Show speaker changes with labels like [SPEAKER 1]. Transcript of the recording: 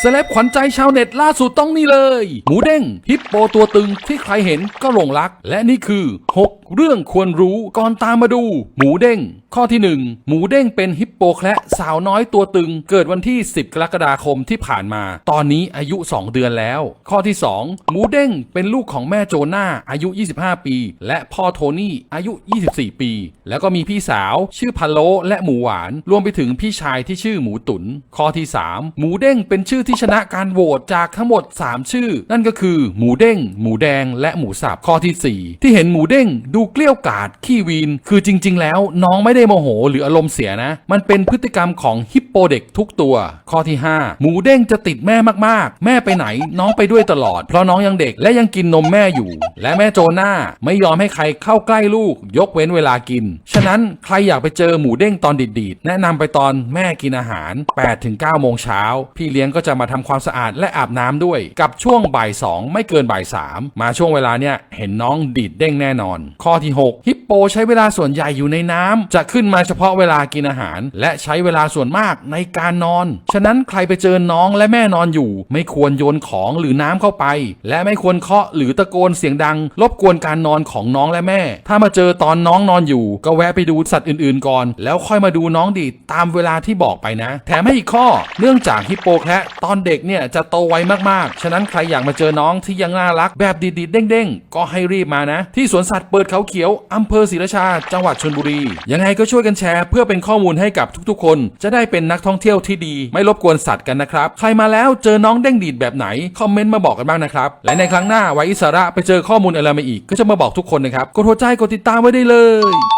[SPEAKER 1] เซเลบขวัญใจชาวเน็ตล่าสุดต้องนี่เลย หมูเด้งฮิปโปตัวตึงที่ใครเห็นก็หลงรัก และนี่คือ 6 เรื่องควรรู้ก่อนตามมาดู หมูเด้ง ข้อที่ 1 หมูเด้งเป็นฮิปโปแคระสาวน้อยตัวตึง เกิดวันที่ 10 กรกฎาคมที่ผ่านมา ตอนนี้อายุ 2 เดือนแล้ว ข้อที่ 2 หมูเด้งเป็นลูกของแม่โจนาอายุ 25 ปี และพ่อโทนี่อายุ 24 ปี แล้วก็มีพี่สาว ชื่อพะโลและหมูหวาน รวมไปถึงพี่ชายที่ชื่อหมูตุนข้อที่ 3 หมูเด้งเป็นชื่อที่ชนะการโหวตจากทั้งหมด 3 ชื่อ นั่นก็คือ หมูเด้ง หมูแดง และหมูสับข้อทีสี่4 ที่เห็นหมูเด้งดููเกลี้ยวกาดขี้วีน คือจริง ๆ แล้วน้องไม่ได้โมโหหรืออารมณ์เสียนะ มันเป็นพฤติกรรมของฮิปโปเด็กทุกตัว ข้อที่ 5 หมูเด้งจะติดแม่มากๆ แม่ไปไหนน้องไปด้วยตลอด เพราะน้องยังเด็กและยังกินนมแม่อยู่ และแม่โจนาไม่ยอมให้ใครเข้าใกล้ลูก ยกเว้นเวลากิน ฉะนั้นใครอยากไปเจอหมูเด้งตอนดีดๆ แนะนำไปตอนแม่กินอาหาร8-9โมงเช้าพี่เลี้ยงก็จะมาทำความสะอาดและอาบน้ำด้วย กับช่วงบ่ายสองไม่เกินบ่ายสามมาช่วงเวลาเนี้ยเห็นน้องดีดเด้งแน่นอนข้อข้อที่ 6 ฮิปโปใช้เวลาส่วนใหญ่อยู่ในน้ำจะขึ้นมาเฉพาะเวลากินอาหาร และใช้เวลาส่วนมากในการนอน ฉะนั้นใครไปเจอน้องและแม่นอนอยู่ ไม่ควรโยนของหรือน้ำเข้าไป และไม่ควรเคาะหรือตะโกนเสียงดัง รบกวนการนอนของน้องและแม่ ถ้ามาเจอตอนน้องนอนอยู่ ก็แวะไปดูสัตว์อื่นๆก่อน แล้วค่อยมาดูน้องดีดตามเวลาที่บอกไปนะ แถมให้อีกข้อ เนื่องจากฮิปโปแคะตอนเด็กเนี่ยจะโตไวมากๆ ฉะนั้นใครอยากมาเจอน้องที่ยังน่ารักแบบดีดๆเด้งๆ ก็ให้รีบมานะ ที่สวนสัตว์เปิดเขาเขียวอำเภอศรีราชา จังหวัดชลบุรี ยังไงก็ช่วยกันแชร์ เพื่อเป็นข้อมูลให้กับทุกๆ คน จะได้เป็นนักท่องเที่ยวที่ดี ไม่รบกวนสัตว์กันนะครับ ใครมาแล้วเจอน้องเด้งดีดแบบไหน คอมเมนต์มาบอกกันบ้างนะครับ และในครั้งหน้าไว้อิสระไปเจอข้อมูลอะไรมาอีก ก็จะมาบอกทุกคนนะครับ กดหัวใจกดติดตามไว้ได้เลย